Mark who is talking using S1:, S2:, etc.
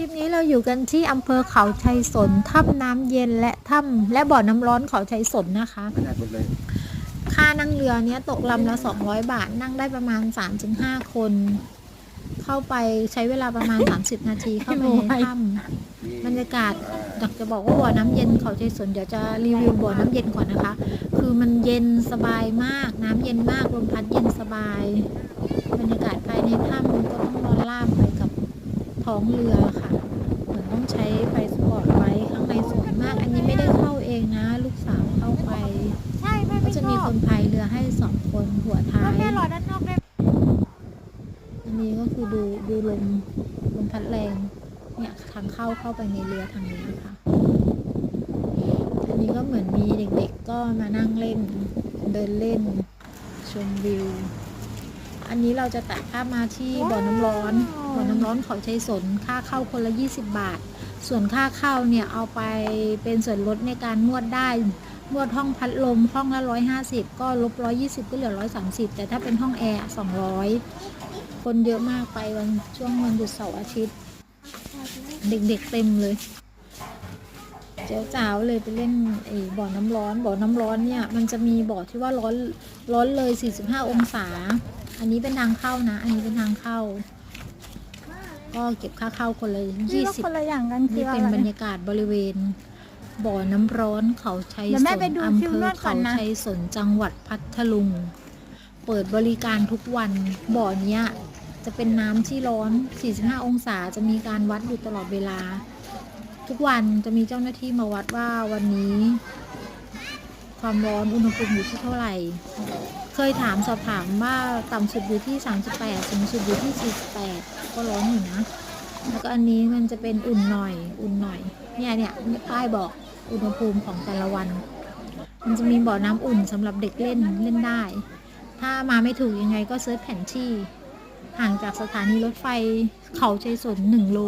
S1: ลิปนี้เราอยู่กันที่อำเภอเขาชัยสนถ้ำน้ำเย็นและถ้ำและบ่อน้ำร้อนเขาชัยสนนะคะ
S2: ไม่ได้หมดเลย
S1: ค่านั่งเรือเนี้ยตกลำละ 200 บาทนั่งได้ประมาณ 3-5 คน เข้าไปใช้เวลาประมาณ 30 นาทีเข้าไปในถ้ำบรรยากาศอยากจะบอกว่าบ่อน้ำเย็นเขาชัยสนเดี๋ยวจะรีวิวบ่อน้ำเย็นก่อนนะคะ คือมันเย็นสบายมากน้ำเย็นมากลมพัดเย็นสบาย บรรยากาศภายในถ้ำมันก็ต้องนอนล่ามไปกับ ท้องเรือค่ะ เหมือนต้องใช้ไฟสปอร์ตไว้ข้างในสวยมาก อันนี้ไม่ได้เข้าเองนะ ลูกสาวเข้าไป
S3: ใช่แม่
S1: ก็
S3: ไม่
S1: จะ
S3: ช
S1: มี
S3: อ
S1: ค
S3: บ
S1: นพายเรือให้สองคนหัวท้าย
S3: แม่รอด้านนอกได้
S1: อันนี้ก็คือดูดูลมลมพัดแรงเนี่ยทางเข้าเข้าไปในเรือทางนี้ค่ะ อันนี้ก็เหมือนมีเด็กๆก็มานั่งเล่น เดินเล่น ชมวิว อันนี้เราจะตัดภาพมาที่บ่อน้ำร้อน บ่อน้ำร้อนเขาชัยสน ค่าเข้าคนละ 20 บาท ส่วนค่าเข้าเนี่ยเอาไปเป็นส่วนลดในการนวดได้ นวดห้องพัดลมห้องละร้อยห้าสิบก็ลบร้อยยี่สิบก็เหลือร้อยสามสิบแต่ถ้าเป็นห้องแอร์สองร้อยคนเยอะมากไปวันช่วงวันหยุดเสาร์อาทิตย์ เด็กๆเต็มเลย เจ้าจ๋าวเลยไปเล่นไอ้บ่อน้ำร้อนบ่อน้ำร้อนเนี่ยมันจะมีบ่อที่ว่าร้อนร้อนเลย 45 องศา อันนี้เป็นทางเข้านะ อันนี้เป็นทางเข้า ก็เก็บค่าเข้าคนละ
S3: นี่ก็
S1: 20
S3: คนละอย่างกันคื
S1: นี่
S3: ออะ
S1: เป็น
S3: ไร
S1: บรรยากาศบริเวณ บ่อน้ำร้อนเขาชัย
S3: เดี๋ยว
S1: ส
S3: แม่
S1: น
S3: ไปดู
S1: อำ
S3: คิว
S1: เภ
S3: น
S1: อ
S3: วดก่อ
S1: เขา
S3: นนะ
S1: ชัยสนจังหวัดพัทลุง เปิดบริการทุกวันบ่อเนี้ยจะเป็นน้ำที่ร้อน 45 องศา จะมีการวัดอยู่ตลอดเวลา ทุกวันจะมีเจ้าหน้าที่มาวัดว่าวันนี้ ความร้อนอุณหภูมิอยู่ที่เท่าไหร่ เคยถามสอบถามว่าต่ำสุดอยู่ที่ 38 สูงสุดอยู่ที่ 48 ก็ร้อนอยู่นะ แล้วก็อันนี้มันจะเป็นอุ่นหน่อย อุ่นหน่อย เนี่ยเนี่ยป้ายบอกอุณหภูมิของแต่ละวัน มันจะมีบ่อน้ำอุ่นสำหรับเด็กเล่นเล่นได้ ถ้ามาไม่ถูกยังไงก็เซิร์ชแผนที่ห่างจากสถานีรถไฟเขาชัยสนหนึ่งโล